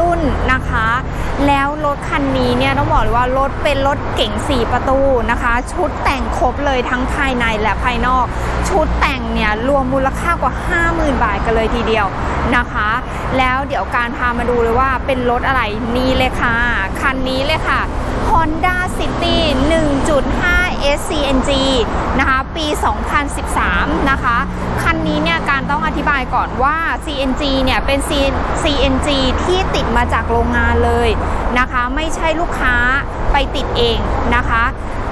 รุ่นนะคะ แล้วรถคันนี้เนี่ยต้องบอกเลยว่ารถเป็นรถเก๋ง4 ประตูนะคะ ชุดแต่งครบเลยทั้งภายในและภายนอก ชุดแต่งเนี่ยรวมมูลค่ากว่า 50,000 บาทกันเลยทีเดียวนะคะ แล้วเดี๋ยวการพามาดูเลยว่าเป็นรถอะไรนี่เลยค่ะ คันนี้เลยค่ะ Honda City 1.5 SCNG นะคะปี 2013 นะคะ คันนี้เนี่ยการต้องอธิบายก่อนว่า CNG เนี่ยเป็น CNG ที่ติดมาจากโรงงานเลยนะคะ ไม่ใช่ลูกค้าไปติดเองนะคะ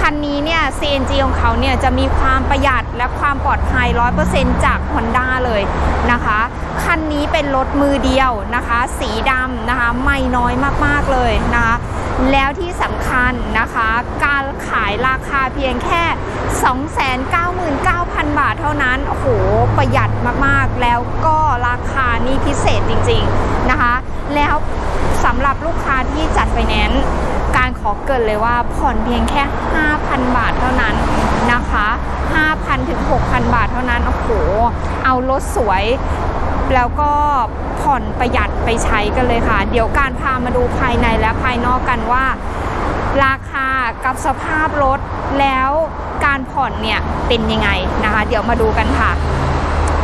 คันนี้เนี่ย CNG ของเขาเนี่ยจะมีความประหยัดและความปลอดภัย 100%จาก Honda เลยนะคะ คันนี้เป็นรถมือเดียวนะคะ สีดำนะคะ ไม่น้อยมากๆเลยนะคะ แล้วที่สำคัญนะคะ การขายราคาเพียงแค่ 299,000 บาทเท่านั้น โอ้โห ประหยัดมากๆ แล้วก็ราคานี่พิเศษจริงๆนะคะ แล้วสำหรับลูกค้าที่จัดไฟแนนซ์การขอเกินเลยว่าผ่อนเพียงแค่ 5,000 บาทเท่านั้นนะคะ 5,000 ถึง 6,000 บาทเท่านั้น โอ้โห เอารถสวย แล้วก็ผ่อนประหยัดไปใช้กันเลยค่ะ เดี๋ยวการพามาดูภายในและภายนอกกันว่า ราคากับสภาพรถแล้วการผ่อนเนี่ยเป็นยังไงนะคะ เดี๋ยวมาดูกันค่ะ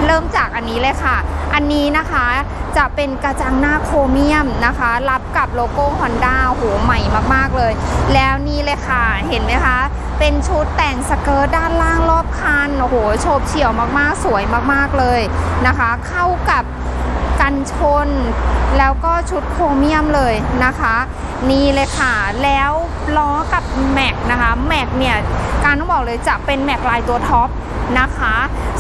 เริ่มจากอันนี้เลยค่ะ อันนี้นะคะจะเป็นกระจังหน้าโครเมียมนะคะ รับกับโลโก้ Honda โหใหม่มาก ๆ เลย แล้วนี่เลยค่ะเห็นไหมคะ เป็นชุดแต่งสเกิร์ตด้านล่างรอบคันโอ้โหโฉบเฉี่ยวมากๆ สวยมากๆเลยนะคะ เข้ากับกันชน แล้วก็ชุดโครเมียมเลยนะคะ นี่เลยค่ะ แล้วล้อกับแม็กนะคะแม็กเนี่ยการต้องบอกเลยจะเป็นแม็กลายตัวท็อป นะคะ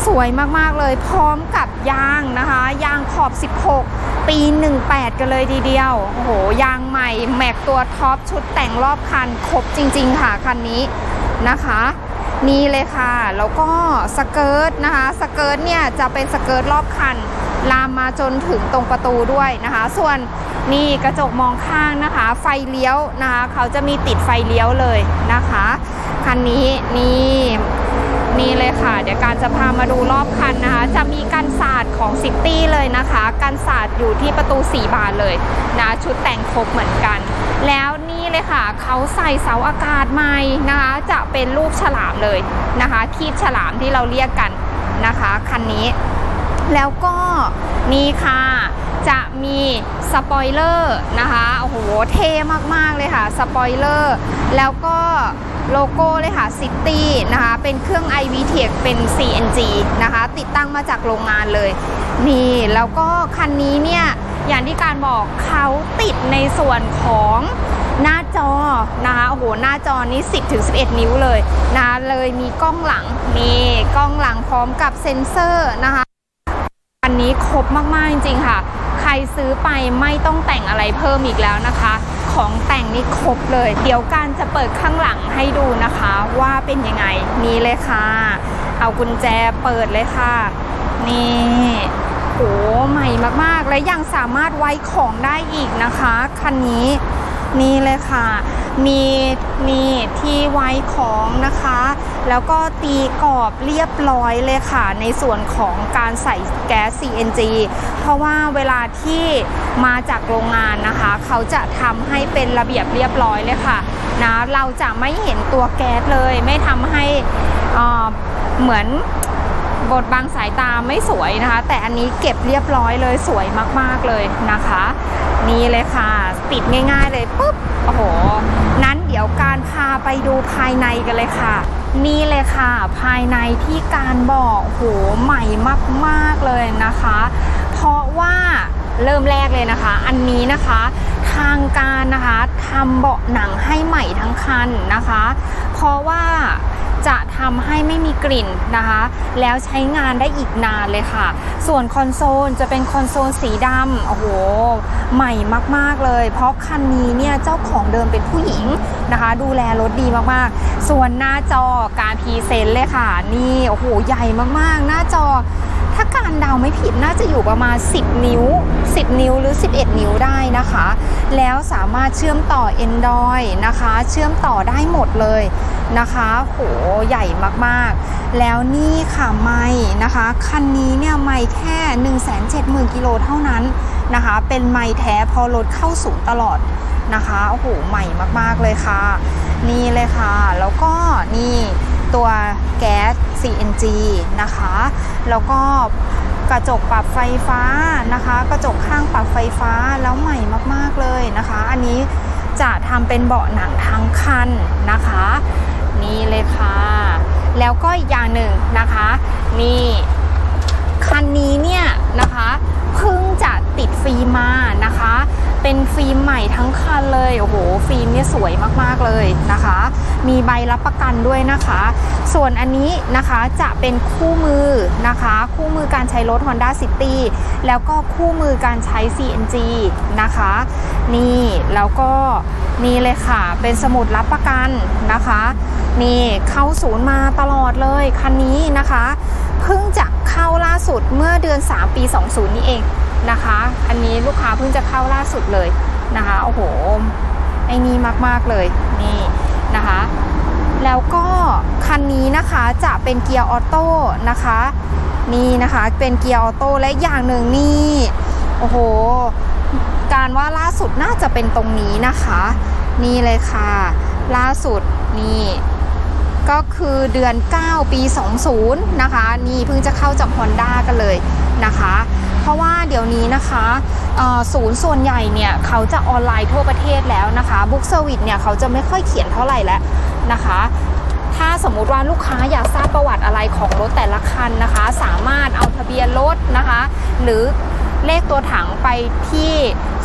สวยมากๆเลยพร้อมกับยางนะคะ ยางขอบ 16 ปี 18 กันเลยทีเดียว โอ้โห ยางใหม่แม็กตัวท็อปชุดแต่งรอบคัน ครบจริง ๆ ค่ะ คันนี้นะคะนี่เลยค่ะ แล้วก็สเกิร์ตนะคะ สเกิร์ตเนี่ยจะเป็นสเกิร์ตรอบคัน ลามมาจนถึงตรงประตูด้วยนะคะ ส่วนนี่กระจกมองข้างนะคะ ไฟเลี้ยวนะคะ เขาจะมีติดไฟเลี้ยวเลยนะคะ คันนี้นี่ นี่เลยค่ะ เดี๋ยวการจะพามาดูรอบคันนะคะ จะมีกันศาสตร์ของซิตี้เลยนะคะกันศาสตร์อยู่ที่ประตู 4 บานเลยนะชุดแต่งครบเหมือนกัน แล้วนี่เลยค่ะเขาใส่เสาอากาศใหม่นะคะ จะเป็นรูปฉลามเลยนะคะ คีบฉลามที่เราเรียกกันนะคะคันนี้ แล้วก็นี่ค่ะจะมีสปอยเลอร์นะคะโอ้โหเท่มากๆเลยค่ะสปอยเลอร์แล้วก็ โลโก้เลยค่ะซิตี้นะคะ เป็นเครื่อง iVTEC เป็น CNG นะคะ ติดตั้งมาจากโรงงานเลย นี่ แล้วก็คันนี้เนี่ย อย่างที่การบอกเขาติดในส่วนของหน้าจอนะคะ โอ้โห หน้าจอนี้ 10ถึง11 นิ้วเลยนะคะเลยมีกล้องหลัง นี่กล้องหลังพร้อมกับเซ็นเซอร์นะคะ อันนี้ครบมาก ๆ จริง ๆ ค่ะ ใครซื้อไปไม่ต้องแต่งอะไรเพิ่มอีกแล้วนะคะ ของแต่งนี่ครบเลย เดี๋ยวการจะเปิดข้างหลังให้ดูนะคะว่าเป็นยังไงนี่เลยค่ะ เอากุญแจเปิดเลยค่ะ นี่โหใหม่มากๆ และยังสามารถไว้ของได้อีกนะคะ คันนี้ นี่เลยค่ะ มีนี่ที่ไว้ของนะคะ แล้วก็ตีกรอบเรียบร้อยเลยค่ะ ในส่วนของการใส่แก๊ส CNG เพราะว่าเวลาที่มาจากโรงงานนะคะ เขาจะทำให้เป็นระเบียบเรียบร้อยเลยค่ะนะเราจะไม่เห็นตัวแก๊สเลย ไม่ทำให้เอ่อเหมือน บทบังสายตาไม่สวยนะคะ แต่อันนี้เก็บเรียบร้อยเลยสวยมากๆเลยนะคะ นี่เลยค่ะติดง่าย ๆ เลยปุ๊บโอ้โห นั้นเดี๋ยวการพาไปดูภายในกันเลยค่ะ นี่เลยค่ะ ภายในที่การบอกโหใหม่มากๆเลยนะคะ เพราะว่าเริ่มแรกเลยนะคะ อันนี้นะคะทางการนะคะทำเบาะหนังให้ใหม่ทั้งคันนะคะ เพราะว่า จะทำให้ไม่มีกลิ่นนะคะ แล้วใช้งานได้อีกนานเลยค่ะ ส่วนคอนโซลจะเป็นคอนโซลสีดำโอ้โห ใหม่มากๆเลย เพราะคันนี้เนี่ยเจ้าของเดิมเป็นผู้หญิงนะคะ ดูแลรถดีมากๆ ส่วนหน้าจอการพรีเซนต์เลยค่ะ นี่โอ้โหใหญ่มากๆ หน้าจอถ้าการเดาไม่ผิดน่าจะอยู่ประมาณ 10 นิ้ว 10 นิ้วหรือ 11 นิ้วได้นะคะ แล้วสามารถเชื่อมต่อ Android นะคะ เชื่อมต่อได้หมดเลย นะคะโหใหญ่มากๆ แล้วนี่ค่ะไม่นะคะ คันนี้เนี่ยไม่แค่ 170,000กิโลเท่านั้นนะคะ เป็นไม่แท้พอรถเข้าสูงตลอดนะคะโอ้โหใหม่มากๆเลยค่ะ นี่เลยค่ะ แล้วก็นี่ตัวแก๊ส CNG นะคะ แล้วก็กระจกปรับไฟฟ้านะคะ กระจกข้างปรับไฟฟ้าแล้วใหม่มากๆเลยนะคะ อันนี้จะทำเป็นเบาะหนังทั้งคันนะคะ นี่เลยค่ะ แล้วก็อีกอย่างหนึ่งนะคะ นี่ คันนี้เนี่ยนะคะ จะติดฟิล์มมานะคะ เป็นฟิล์มใหม่ทั้งคันเลย โอ้โห ฟิล์มเนี่ยสวยมากๆเลยนะคะ มีใบรับประกันด้วยนะคะ ส่วนอันนี้นะคะจะเป็นคู่มือนะคะ คู่มือการใช้รถ Honda City แล้วก็คู่มือการใช้ CNG นะคะ นี่แล้วก็นี่เลยค่ะ เป็นสมุดรับประกันนะคะ นี่เข้าศูนย์มาตลอดเลยคันนี้นะคะ เพิ่งจะเข้าล่าสุดเมื่อเดือน 3 ปี 20 นี้เอง นะคะ อันนี้ลูกค้าเพิ่งจะเข้าล่าสุดเลยนะคะ โอ้โห ไอ้นี่มากๆเลยนี่นะคะ แล้วก็คันนี้นะคะจะเป็นเกียร์ออโต้นะคะ นี่นะคะเป็นเกียร์ออโต้และอย่างหนึ่งนี่โอ้โห การว่าล่าสุดน่าจะเป็นตรงนี้นะคะ นี่เลยค่ะ ล่าสุดนี่ ก็คือเดือน 9 ปี 20 นะคะ นี่เพิ่งจะเข้าจาก Honda กันเลยนะคะ เพราะว่าเดี๋ยวนี้นะคะศูนย์ส่วนใหญ่เนี่ยเขาจะออนไลน์ทั่วประเทศแล้วนะคะบุ๊กเซอร์วิสเนี่ยเขาจะไม่ค่อยเขียนเท่าไหร่แล้วนะคะถ้าสมมุติว่าลูกค้าอยากทราบประวัติอะไรของรถแต่ละคันนะคะ สามารถเอาทะเบียนรถนะคะ หรือเลขตัวถังไปที่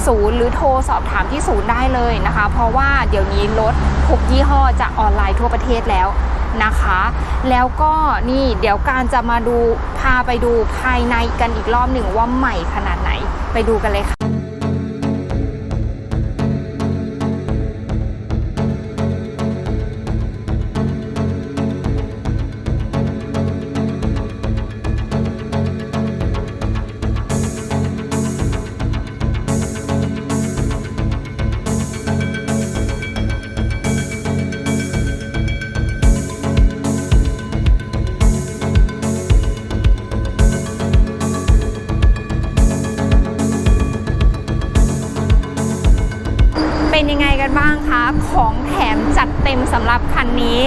ศูนย์หรือโทรสอบถามที่ศูนย์ได้เลยนะคะ เพราะว่าเดี๋ยวนี้รถทุกยี่ห้อจะออนไลน์ทั่วประเทศแล้ว นะคะ แล้วก็นี่เดี๋ยวการจะมาดูพาไปดูภายในกันอีกรอบหนึ่งว่าใหม่ขนาดไหนไปดูกันเลยค่ะางคะ ของแถมจัดเต็มสำหรับคันนี้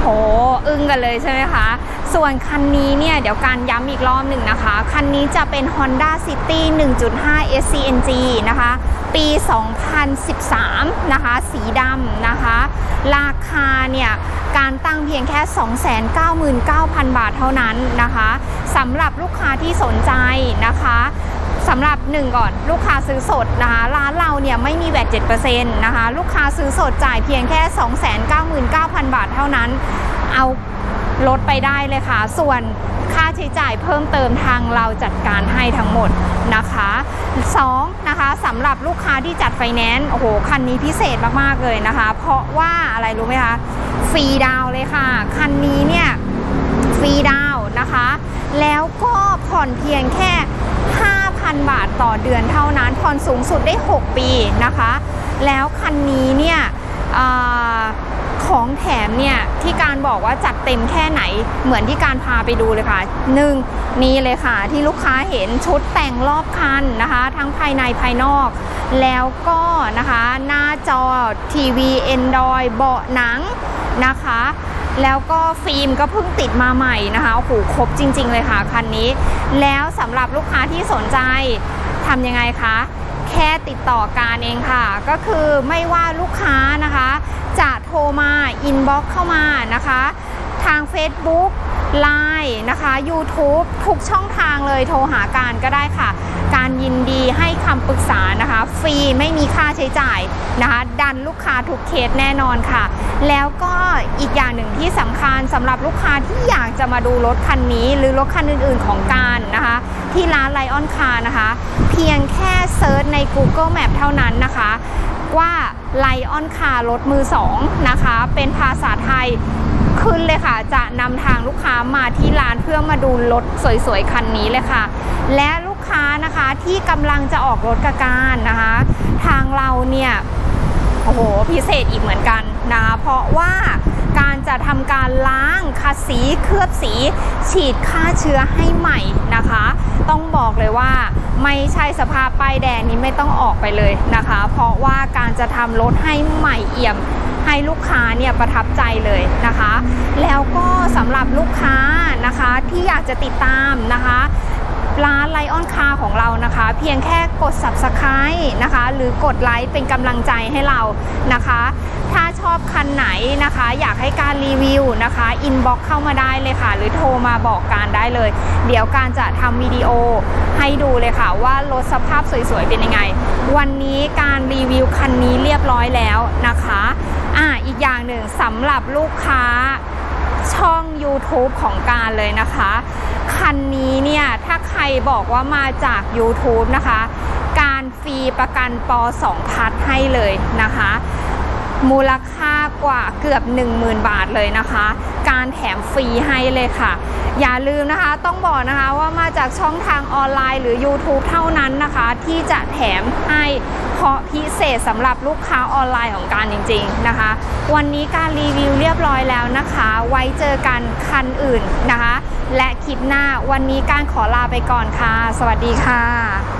โหอึ้งกันเลยใช่ไหมคะ ส่วนคันนี้เนี่ยเดี๋ยวการย้ำอีกรอบหนึ่งนะคะ คันนี้จะเป็น Honda City 1.5 SCNG นะคะ ปี 2013 นะคะ สีดำนะคะ ราคาเนี่ย การตั้งเพียงแค่ 299,000 บาทเท่านั้นนะคะสำหรับลูกค้าที่สนใจนะคะ สำหรับหนึ่งก่อนลูกค้าซื้อสดนะคะร้านเราเนี่ยไม่มีแวด7%นะคะลูกค้าซื้อสดจ่ายเพียงแค่ 299,000 บาทเท่านั้น เอาลดไปได้เลยค่ะ ส่วนค่าใช้จ่ายเพิ่มเติมทางเราจัดการให้ทั้งหมดนะคะ2นะคะสำหรับลูกค้าที่จัดไฟแนนซ์โอ้โหคันนี้พิเศษมากๆเลยนะคะ เพราะว่าอะไรรู้ไหมคะฟรีดาวเลยค่ะ คันนี้เนี่ยฟรีดาวนะคะ แล้วก็ผ่อนเพียงแค่ 5,000 บาทต่อเดือนเท่านั้นผ่อนสูงสุดได้ 6 ปีนะคะ แล้วคันนี้เนี่ยอของแถมเนี่ยที่การบอกว่าจัดเต็มแค่ไหนเหมือนที่การพาไปดูเลยค่ะหนึ่งนี่เลยค่ะที่ลูกค้าเห็นชุดแต่งรอบคันนะคะ ทั้งภายในภายนอก แล้วก็นะคะหน้าจอทีวี Android เบาะหนังนะคะ แล้วก็ฟิล์มก็เพิ่งติดมาใหม่นะคะโอ้โหครบจริง ๆ เลยค่ะคันนี้ แล้วสำหรับลูกค้าที่สนใจทำยังไงคะแค่ติดต่อการเองค่ะ ก็คือไม่ว่าลูกค้านะคะ จะโทรมาอินบ็อกเข้ามานะคะ ทาง Facebook Line นะคะ YouTube ทุกช่องทางเลยโทรหาการก็ได้ค่ะารยินดีให้คำปรึกษานะคะ ฟรีไม่มีค่าใช้จ่ายนะคะ ดันลูกค้าทุกเคสแน่นอนค่ะ แล้วก็อีกอย่างหนึ่งที่สำคัญสำหรับลูกค้าที่อยากจะมาดูรถคันนี้หรือรถคันอื่น ๆ ของการนะคะ ที่ร้านไลออนคานะคะ เพียงแค่เซิร์ชใน Google Map เท่านั้นนะคะว่าไลออนคารถมือสองนะคะ เป็นภาษาไทยขึ้นเลยค่ะ จะนำทางลูกค้ามาที่ร้านเพื่อมาดูรถสวยๆ คันนี้เลยค่ะ และ ค้านะคะที่กำลังจะออกรถกระการนะคะ ทางเราเนี่ยโอ้โหพิเศษอีกเหมือนกันนะคะเพราะว่าการจะทำการล้างคัดสีเคลือบสี ฉีดฆ่าเชื้อให้ใหม่นะคะ ต้องบอกเลยว่าไม่ใช่สภาพป้ายแดงนี้ไม่ต้องออกไปเลยนะคะ เพราะว่าการจะทำรถให้ใหม่เอี่ยมให้ลูกค้าเนี่ยประทับใจเลยนะคะ แล้วก็สำหรับลูกค้านะคะที่อยากจะติดตามนะคะ ร้านไลออนคาของเรานะคะ เพียงแค่กด subscribe นะคะ หรือกดไลค์เป็นกำลังใจให้เรานะคะ ถ้าชอบคันไหนนะคะ อยากให้การรีวิวนะคะอินบ็อกเข้ามาได้เลยค่ะ หรือโทรมาบอกการได้เลย เดี๋ยวการจะทำวิดีโอให้ดูเลยค่ะ ว่ารถสภาพสวยๆ เป็นยังไง วันนี้การรีวิวคันนี้เรียบร้อยแล้วนะคะอ่าอีกอย่างหนึ่งสำหรับลูกค้า ช่อง YouTube ของการเลยนะคะ คันนี้เนี่ย ถ้าใครบอกว่ามาจาก YouTube นะคะ การฟรีประกันป2พัทให้เลยนะคะ มูลค่ากว่าเกือบ 10,000 บาทเลยนะคะารแถมฟรีให้เลยค่ะ อย่าลืมนะคะต้องบอกนะคะว่ามาจากช่องทางออนไลน์หรือ YouTube เท่านั้นนะคะ ที่จะแถมให้เพราะพิเศษสำหรับลูกค้าออนไลน์ของการจริง ๆนะคะ วันนี้การรีวิวเรียบร้อยแล้วนะคะ ไว้เจอกันคันอื่นนะคะ และคลิปหน้าวันนี้การขอลาไปก่อนค่ะ สวัสดีค่ะ